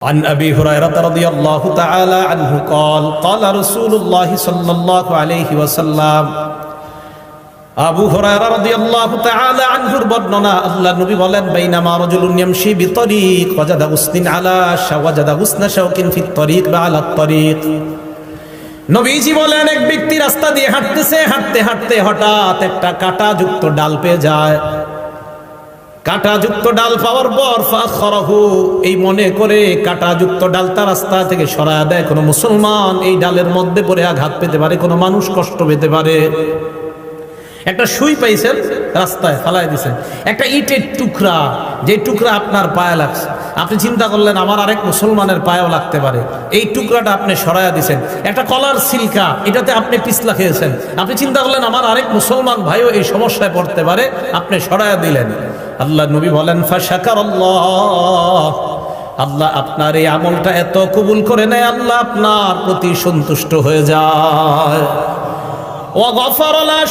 عن ابي هريره رضي الله تعالى عنه قال قال رسول الله صلى الله عليه وسلم আবু হুরায়রা রাদিয়াল্লাহু তাআলা আনহুর বর্ণনা আল্লাহ নবী বলেন বাইনামা রাজুলুন ইয়ামশি বিতরিক ওয়াজাদা উসনিন আলা শাওয়াজাদা উসনা শাওকিন ফিত তরিক বা আলা তরিক নবীজি বলেন এক ব্যক্তি রাস্তা দিয়ে হাঁটতেছে হাঁটতে হাঁটতে হঠাৎ একটা কাঁটাযুক্ত ডাল পেয়ে যায় কাঁটাযুক্ত ডাল পাওয়ার পর ফাখরাহু, এই মনে করে কাঁটাযুক্ত ডাল তার রাস্তা থেকে সরায় দেয় কোনো মুসলমান। এই ডালের মধ্যে পড়ে আঘাত পেতে পারে, কোনো মানুষ কষ্ট পেতে পারে। একটা সুই পাইছেন, রাস্তায় ফালাই দিছেন। একটা ইটের টুকরা, যে টুকরা আপনার পায়ে লাগছে আপনি চিন্তা করলেন, আমার আরেক মুসলমানের পায়েও লাগতে পারে। এই টুকরাটা আপনি সরাইয়া দিছেন। একটা কলার সিল্কা, এটাতে আপনি পিছলা খেয়েছেন। আপনি চিন্তা করলেন, আমার আরেক মুসলমান ভাইও এই সমস্যায় পড়তে পারে, আপনি সরাইয়া দিলেন। আল্লাহ নবী বলেন আল্লাহ আপনার এই আমলটা এত কবুল করে নেয়, আল্লাহ আপনার প্রতি সন্তুষ্ট হয়ে যায়।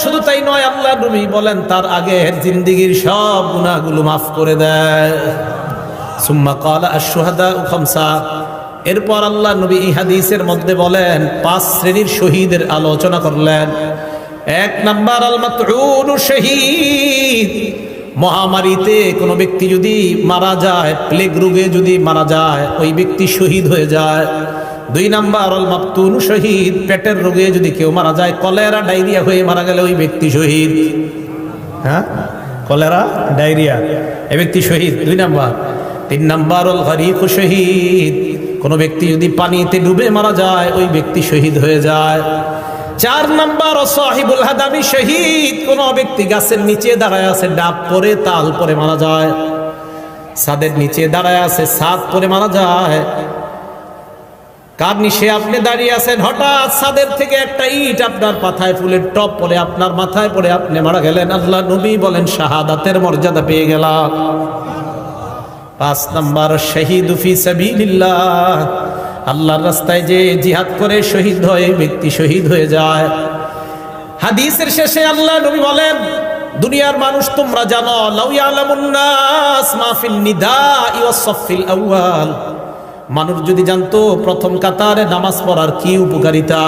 শুধু তাই নয়, আল্লাহ নবী বলেন, তার আগের জিন্দিগির সব গুণাগুলো মাফ করে দেয়। সুম্মা এরপর আল্লাহ নবী হাদিসের মধ্যে বলেন, পাঁচ শ্রেণির শহীদের আলোচনা করলেন। এক নাম্বার আল মাতউন শহীদ। মহামারীতে কোনো ব্যক্তি যদি মারা যায়, প্লেগ রোগে যদি মারা যায়, ওই ব্যক্তি শহীদ হয়ে যায়। দুই নাম্বার অল শহীদ। পেটের রোগে যদি কেউ মারা যায়, কলেরা, ডায়রিয়া হয়ে মারা গেলে ওই ব্যক্তি শহীদ। হ্যাঁ? কলেরা, ডায়রিয়া, এ ব্যক্তি শহীদ। দুই নাম্বার তিন নাম্বার অল হরিক শহীদ। কোনো ব্যক্তি যদি পানিতে ডুবে মারা যায়, ওই ব্যক্তি শহীদ হয়ে যায়। চার নাম্বার সাহিবুল হাদামি শহীদ। কোন ব্যক্তি গাছের নিচে দাঁড়ায় আছে, ডাব পরে তাল পরে মারা যায়। ছাদের নিচে দাঁড়ায় আছে, ছাদ পরে মারা যায়। কার নিশে আপনি দাঁড়িয়ে আছেন? হঠাৎ ছাদের থেকে একটা ইট আপনার মাথায়, ফুলের টপ পরে আপনার মাথায় পড়ে, আপনি মারা গেলেন। আল্লাহ নবী বলেন, শাহাদাতের মর্যাদা পেয়ে গেলাম। পাঁচ নাম্বার, শহীদ ফি সাবিলিল্লাহ। আল্লাহর রাস্তায় যে জিহাদ করে শহীদ হয়, ব্যক্তি শহীদ হয়ে যায়। হাদিসের শেষে আল্লাহ নবী বলেন, দুনিয়ার মানুষ তোমরা জানো আউয়াল। মানুষ যদি জানতো, প্রথম কাতারে নামাজ পড়ার কি উপকারিতা?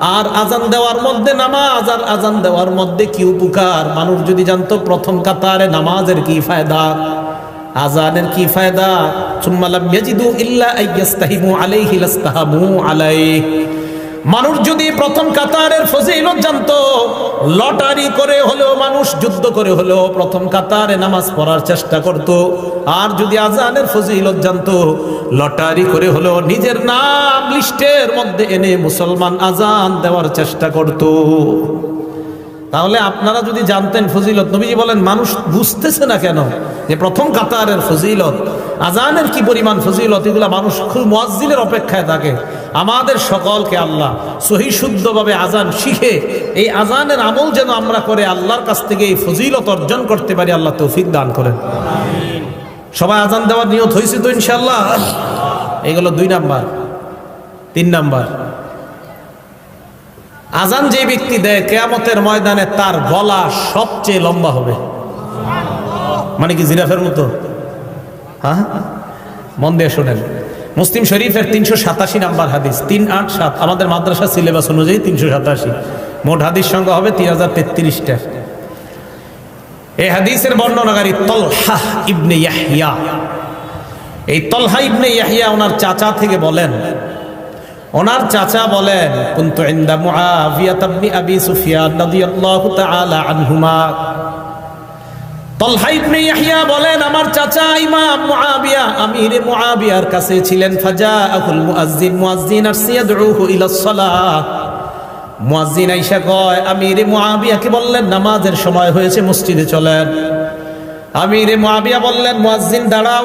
আর আজান দেওয়ার মধ্যে নামাজ, আর আজান দেওয়ার মধ্যে কি উপকার? মানুষ যদি জানতো, প্রথম কাতারে নামাজের কি ফায়দা? আজানের কি ফায়দা? সুম্মালাম ইয়াজিদু ইল্লা আইয়াস্তাহিমু আলাইহি লাস্তাহামু আলাইহি। মানুষ যদি প্রথম কাতারের ফজিলত জানতো, লটারি করে হলেও মানুষ, যুদ্ধ করে হলেও প্রথম কাতারে নামাজ পড়ার চেষ্টা করত। আর যদি আজানের ফজিলত জানতো, লটারি করে হলেও নিজের নাম লিস্টের মধ্যে এনে মুসলমান আজান দেওয়ার চেষ্টা করত। তাহলে আপনারা যদি জানতেন ফজিলত, নবীজি বলেন, মানুষ বুঝতেছে না কেন যে প্রথম কাতারের ফজিলত, আজানের কি পরিমাণ ফজিলত, এগুলা মানুষ খুব মুয়াজ্জিনের অপেক্ষায় থাকে। আমাদের সকলকে আল্লাহ সহি শুদ্ধভাবে আজান শিখে, এই আজানের আমল যেন আমরা করে আল্লাহর কাছ থেকে এই ফজিলত অর্জন করতে পারি, আল্লাহ তৌফিক দান করেন। সবাই আজান দেওয়ার নিয়ত হয়েছে তো ইনশাল্লাহ এগুলো দুই নাম্বার। তিন নাম্বার। আজান যে ব্যক্তি দেয় কেয়ামতের ময়দানে তার গলা সবচেয়ে লম্বা হবে। মানে কি জিরাফের মতো? হ্যাঁ? মন দিয়ে শোনেন। মুসলিম শরীফের তিনশো সাতাশি নাম্বার হাদিস, তিন আট সাত। আমাদের মাদ্রাসা সিলেবাস অনুযায়ী তিনশো সাতাশি। মোট হাদিস সংখ্যা হবে তিন হাজার তেত্রিশটা। এই হাদিসের বর্ণনাকারী তলহা ইবনে ইয়াহিয়া এই তলহা ইবনে ইয়াহিয়া ওনার চাচা থেকে বলেন ওনার চাচা বলেন, কুনতু ইনদা মুআবিয়া ইবনে আবি সুফিয়ান রাদিয়াল্লাহু তাআলা আনহুমা। তলহা ইবনে ইয়াহিয়া বলেন, আমার চাচা ইমাম মুআবিয়া আমির মুআবিয়ার কাছে ছিলেন, ফাজাআহুল মুআজ্জিন মুআজ্জিন আরসিয়াদউহু ইলা সালাহ। মুআজ্জিন আইসা কয়, আমির মুআবিয়াকে বললেন, নামাজের সময় হয়েছে, মসজিদে চলেন। আমির মুআবিয়া বললেন, মুআজ্জিন, দাঁড়াও।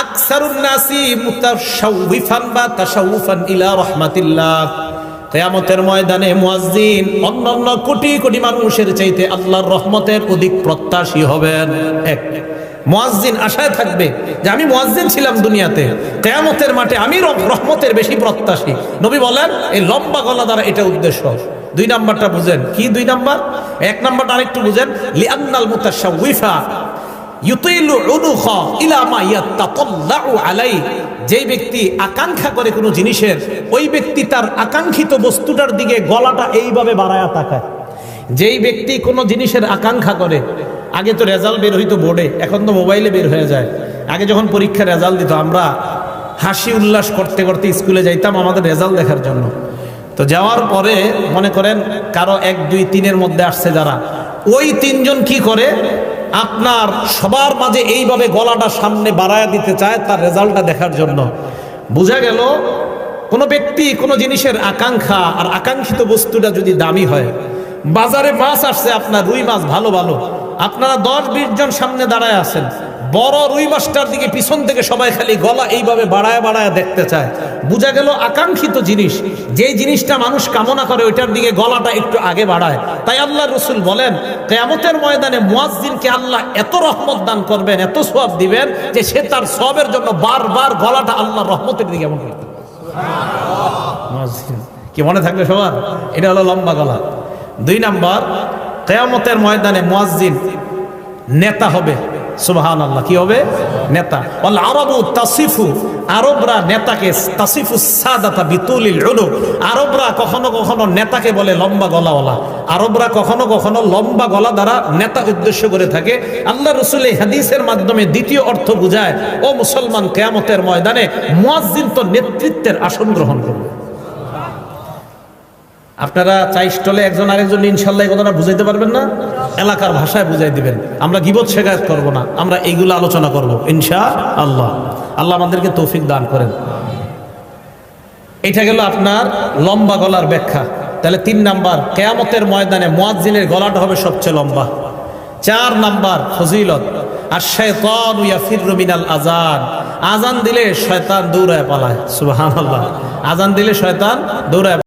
আকসারুন নাসি মুতাশাউফিফান বা তাশাউফান ইলা রাহমাতিল্লাহ। কেয়ামতের ময়দানে মুয়াজ্জিন অন্যান্য কোটি কোটি মানুষের চাইতে আল্লাহর রহমতের অধিক প্রত্যাশী হবেন। এক, মুয়াজ্জিন আশায় থাকবে যে আমি মুয়াজ্জিন ছিলাম দুনিয়াতে। কেয়ামতের মাঠে আমি রহমতের বেশি প্রত্যাশী। নবী বলেন, এই লম্বা গলা দ্বারা এটা উদ্দেশ্য। দুই নাম্বারটা বুঝেন। কি দুই নাম্বার? এক নাম্বারটা আরেকটু বুঝেন। লিআন্নাল মুতাশাউইফা যেই ব্যক্তি আকাঙ্ক্ষা করে কোনো জিনিসের, ওই ব্যক্তি তার আকাঙ্ক্ষিত বস্তুটার দিকে গলাটা এইভাবে বাড়ায়া তাকায়। যেই ব্যক্তি কোনো জিনিসের আকাঙ্ক্ষা করে, আগে তো রেজাল্ট বের হইতো বোর্ডে, এখন তো মোবাইলে বের হয়ে যায়। আগে যখন পরীক্ষার রেজাল্ট দিত, আমরা হাসি উল্লাস করতে করতে স্কুলে যাইতাম আমাদের রেজাল্ট দেখার জন্য। তো যাওয়ার পরে মনে করেন কারও এক, দুই, তিনের মধ্যে আসছে যারা। ওই তিনজন কি করে? আপনার সবার মাঝে এইভাবে গলাটা সামনে বাড়ায় দিতে চায় তার রেজাল্টটা দেখার জন্য। বোঝা গেল, কোনো ব্যক্তি কোনো জিনিসের আকাঙ্ক্ষা আর আকাঙ্ক্ষিত বস্তুটা যদি দামি হয়, বাজারে মাছ আসছে, আপনার রুই মাছ ভালো ভালো। আপনারা দশ বিশ জন সামনে দাঁড়ায় আছেন। বড় রুই মাছটার দিকে পিছন থেকে সবাই খালি গলা এইভাবে বাড়ায় বাড়ায় দেখতে চায়। বোঝা গেল আকাঙ্ক্ষিত জিনিস। যেই জিনিসটা মানুষ কামনা করে ওইটার দিকে গলাটা একটু আগে বাড়ায়। তাই আল্লাহ রসুল বলেন, কেয়ামতের ময়দানে মুয়াজ্জিনকে আল্লাহ এত রহমত দান করবেন, এত সব দিবেন যে সে তার সবের জন্য বারবার গলাটা আল্লাহ রহমতের দিকে এমন করতে কি মনে থাকবে সবার? এটা হলো লম্বা গলা। দুই নাম্বার, কেয়ামতের ময়দানে মুয়াজ্জিন নেতা হবে। আল্লাহ কি হবে? নেতা। আরবু তাসিফু, আরবরা নেতাকে, তাসিফু সাদাতা বিতুলিল উলু আরবরা কখনো কখনো নেতাকে বলে লম্বা গলাওয়ালা। আরবরা কখনো কখনো লম্বা গলা দ্বারা নেতা উদ্দেশ্য করে থাকে। আল্লাহ রসুল এই হাদিসের মাধ্যমে দ্বিতীয় অর্থ বুঝায়, ও মুসলমান, কেয়ামতের ময়দানে মুয়াজ্জিন তো নেতৃত্বের আসন গ্রহণ করবে। আপনারা চাই স্টলে একজন আরেকজন, ইনশাল্লাহ এই কথাটা বুঝাইতে পারবেন না। এলাকার ভাষায় বুঝাই দিবেন। আমরা গিবত শেখায়ত করব না। আমরা এইগুলো আলোচনা করব ইনশা আল্লাহ আল্লাহ আমাদেরকে তৌফিক দান করেন। এটা গেল আপনার লম্বা গলার ব্যাখ্যা। তাহলে তিন নাম্বার, কেয়ামতের ময়দানে মুয়াজ্জিনের গলাটা হবে সবচেয়ে লম্বা। চার নাম্বার, ফজিলত। আর শয়তান মিনাল আজান আজান দিলে শয়তান দৌড়ায় পালায়। সুবহানাল্লাহ। আজান দিলে শয়তান দৌড়ায়